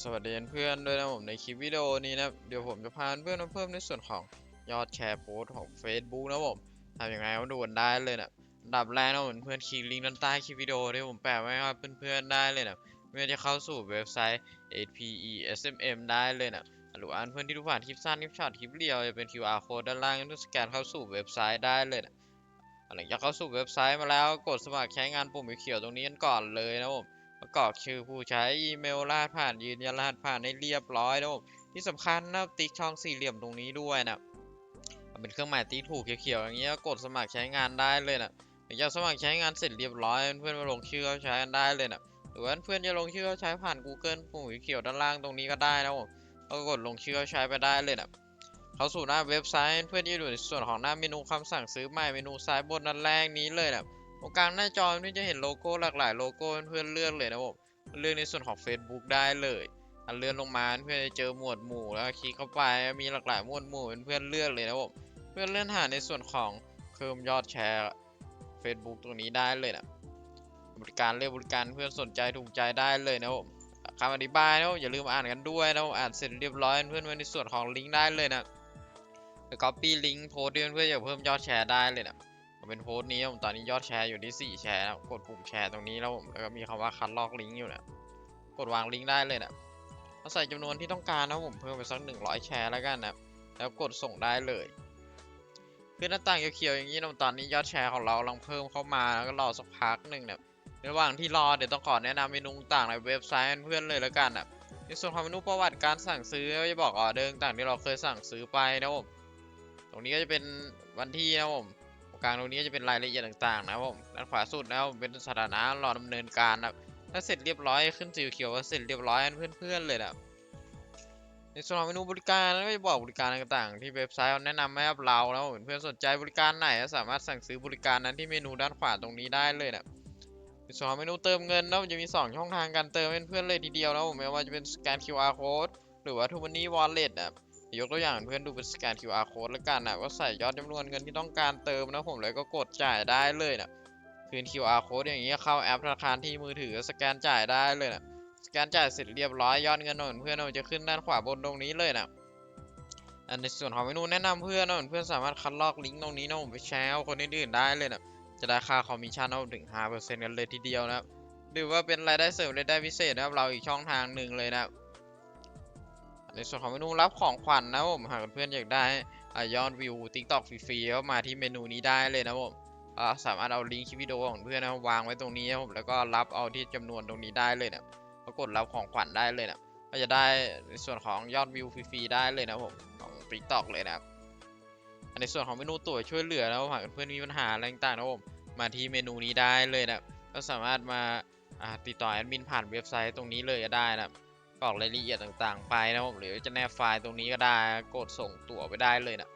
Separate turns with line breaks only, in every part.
สวัสดีเพื่อนๆด้วยนะผมในคลิปวิดีโอนี้นะเดี๋ยวผมจะพาเพื่อนมาเพิ่มในส่วนของยอดแชร์โพสของ Facebook นะผมทำยังไงมาดูกันได้เลยนะอันดับแรกนะผมเพื่อนคลิกลิงก์ด้านใต้คลิปวิดีโอที่ผมแปะไว้ให้เพื่อนๆได้เลยนะเพื่อจะเข้าสู่เว็บไซต์ APESMM ได้เลยนะหรือว่าเพื่อนที่ดูผ่านคลิปสั้นคลิปช็อตคลิปเรียวจะเป็น QR code ด้านล่างก็สแกนเข้าสู่เว็บไซต์ได้เลยนะหลังจากเข้าสู่เว็บไซต์มาแล้วกดสมัครใช้งานปุ่มเขียวตรงนี้กันก่อนเลยนะผม ประกอบชื่อผู้ใช้อีเมลรหัสผ่านยืนยันรหัสผ่านให้เรียบร้อยนะผมที่สำคัญนะติ๊กช่องสี่เหลี่ยมตรงนี้ด้วยนะเป็นเครื่องหมายติ๊กถูกเขียวๆอย่างเงี้ยกดสมัครใช้งานได้เลยนะหลังจากสมัครใช้งานเสร็จเรียบร้อย เพื่อนๆมาลงชื่อเข้าใช้กันได้เลยนะหรือว่าเพื่อนจะลงชื่อเข้าใช้ผ่าน Google ปุ่มเขียวด้านล่างตรงนี้ก็ได้นะผมก็กดลงชื่อเข้าใช้ไปได้เลยนะเข้าสู่หน้าเว็บไซต์เพื่อนที่อยู่ในส่วนของหน้าเมนูคำสั่งซื้อใหม่เมนูซ้ายบนด้านแรกนี้เลยนะ ตรงกลางหน้าจอเพื่อนจะเห็นโลโก้หลากหลายโลโก้เพื่อนเลือกเลยนะผมเลือกในส่วนของ Facebook ได้เลยอันเลื่อนลงมาเพื่อนจะเจอหมวดหมู่แล้วคลิกเข้าไปมีหลากหลายหมวดหมู่เพื่อนเลือกเลยนะผมเพื่อนเลื่อนหาในส่วนของเพิ่มยอดแชร์ Facebook ตรงนี้ได้เลยนะบริการเลือกบริการเพื่อนสนใจถูกใจได้เลยนะผมคำอธิบายนะอย่าลืมอ่านกันด้วยนะอ่านเสร็จเรียบร้อยเพื่อนไว้ในส่วนของลิงก์ได้เลยนะแล้วก็ปีลิงก์โพสต์เพื่อนๆอยาเพิ่มยอดแชร์ได้เลยนะ ผมเป็นโพสต์นี้ผมตอนนี้ยอดแชร์อยู่ที่4แชร์แล้วกดปุ่มแชร์ตรงนี้แล้วผมแล้วก็มีคำว่าคัดลอกลิงก์อยู่นะกดวางลิงก์ได้เลยนะเราใส่จำนวนที่ต้องการนะผมเพิ่มไปสัก100แชร์แล้วกันนะแล้วกดส่งได้เลยคือหน้าต่างเขียวๆอย่างนี้นะตอนนี้ยอดแชร์ของเรากำลังเพิ่มเข้ามาแล้วก็รอสักพักหนึ่งเนี่ยในระหว่างที่รอเดี๋ยวต้องขอแนะนำเมนูต่างในเว็บไซต์เพื่อนเลยแล้วกันนะในส่วนของเมนูประวัติการสั่งซื้อก็จะบอกออเดอร์ต่างที่เราเคยสั่งซื้อไปนะผมตรงนี้ก็จะเป็นวันที่นะผม กลางตรงนี้จะเป็นรายละเอียดต่างๆ นะครับผมด้านขวาสุดนะครับผมเป็นสถานะรอดำเนินการนะถ้าเสร็จเรียบร้อยขึ้นสีเขียวว่าเสร็จเรียบร้อยกันเพื่อนๆเลยนะในส่วนของเมนูบริการก็จะบอกบริการต่างๆ ที่เว็บไซต์เขาแนะนำให้กับเรานะครับเพื่อนๆสนใจบริการไหนก็สามารถสั่งซื้อบริการนั้นที่เมนูด้านขวาตรงนี้ได้เลยนะในส่วนของเมนูเติมเงินนะผมจะมี 2 ช่องทางการเติมเพื่อนๆเลยทีเดียวนะผมไม่ว่าจะเป็นสแกน QR code หรือว่า t ู m ันนี่วอลเล็ตนะครับ ยกตัวอย่างเพื่อนดูเป็นสแกน QR code แล้วกันนะว่าใส่ยอดจำนวนเงินที่ต้องการเติมนะผมเลยก็กดจ่ายได้เลยนะคืน QR code อย่างเงี้ยเข้าแอปธนาคารที่มือถือสแกนจ่ายได้เลยนะสแกนจ่ายเสร็จเรียบร้อยยอดเงินของเพื่อนมันจะขึ้นด้านขวาบนตรงนี้เลยนะอันในส่วนของเมนูแนะนำเพื่อนนะเพื่อนสามารถคัดลอกลิงก์ตรงนี้นะผมไปแชร์คนอื่นๆได้เลยนะจะได้ค่าคอมมิชชั่นเอาถึง5%กันเลยทีเดียวนะครับหรือว่าเป็นรายได้เสริมรายได้พิเศษนะครับเราอีกช่องทางหนึ่งเลยนะครับ ในส่วนของเมนูรับของขวัญนะผมหากเพื่อนอยากได้ยอดวิว TikTok ฟรีๆก็มาที่เมนูนี้ได้เลยนะผมสามารถเอาลิงก์คลิปวิดีโอของเพื่อนนะวางไว้ตรงนี้นะผมแล้วก็รับเอาที่จำนวนตรงนี้ได้เลยนะก็กดรับของขวัญได้เลยนะก็จะได้ในส่วนของยอดวิวฟรีๆได้เลยนะผมของ TikTok เลยนะครับในส่วนของเมนูตัวช่วยเหลือนะผมหากเพื่อนมีปัญหาอะไรต่างๆนะผมมาที่เมนูนี้ได้เลยนะก็สามารถมาอ่าติดต่อแอดมินผ่านเว็บไซต์ตรงนี้เลยก็ได้นะ กรอกรายละเอียดต่างๆ ไปนะผมหรือจะแนบไฟล์ตรงนี้ก็ได้กดส่งตั๋วไปได้เลยนะ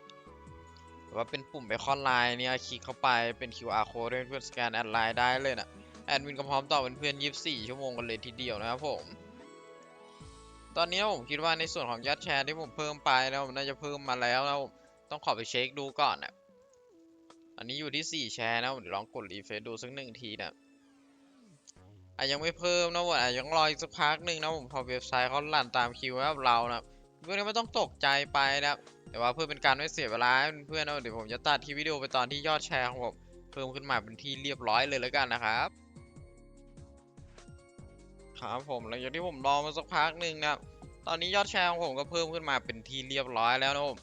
หรือว่าเป็นปุ่มไอคอนไลน์เนี่ยคลิกเข้าไปเป็น QR code เพื่อนสแกนแอดไลน์ได้เลยนะแอดมินก็พร้อมตอบเป็นเพื่อน24 ชั่วโมงกันเลยทีเดียวนะครับผมตอนนี้ผมคิดว่าในส่วนของยอดแชร์ที่ผมเพิ่มไปนะผมน่าจะเพิ่มมาแล้วนะผมต้องขอไปเช็คดูก่อนนะอันนี้อยู่ที่ 4 แชร์นะผมเดี๋ยวลองกดรีเฟรชดูสักหนึ่งทีนะ อะยังไม่เพิ่มนะผมอะยังรออีกสักพักหนึ่งนะผมพอเว็บไซต์เขาลั่นตามคิวแล้วเรานะเพื่อนๆไม่ต้องตกใจไปนะครับแต่ว่าเพื่อเป็นการไม่เสียเวลาเพื่อนๆนะเดี๋ยวผมจะตัดที่วิดีโอไปตอนที่ยอดแชร์ของผมเพิ่มขึ้นมาเป็นที่เรียบร้อยเลยแล้วกันนะครับครับผมหลังจากที่ผมรอมาสักพักหนึ่งนะครับตอนนี้ยอดแชร์ของผมก็เพิ่มขึ้นมาเป็นที่เรียบร้อยแล้วนะผม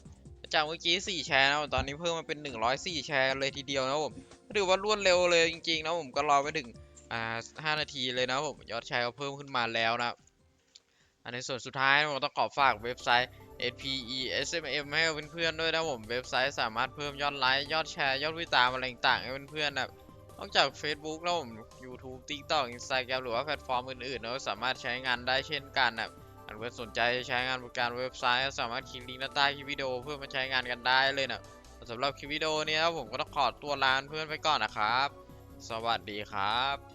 จากเมื่อกี้4แชร์นะตอนนี้เพิ่มมาเป็น 104 แชร์เลยทีเดียวนะผมถือว่ารวดเร็วเลยจริงๆนะผมก็รอไปถึง อ่าห้านาทีเลยนะผมยอดแชร์ก็เพิ่มขึ้นมาแล้วนะอันในส่วนสุดท้ายผมต้องขอฝากเว็บไซต์ SPESMM ให้เพื่อนๆด้วยนะผมเว็บไซต์สามารถเพิ่มยอดไลค์ยอดแชร์ยอดวิตามอะไรต่างๆให้เพื่อนๆนะนอกจาก Facebook แล้วผม YouTube TikTok Instagram หรือว่าแพลตฟอร์มอื่นๆเราก็สามารถใช้งานได้เช่นกันนะอันเพื่อนสนใจใช้งานบริการเว็บไซต์ก็สามารถคลิกลิงก์ด้านใต้คลิปวิดีโอเพื่อมาใช้งานกันได้เลยนะสำหรับคลิปวิดีโอนี้นะผมก็ต้องขอตัวลาเพื่อนไปก่อนนะครับ สวัสดีครับ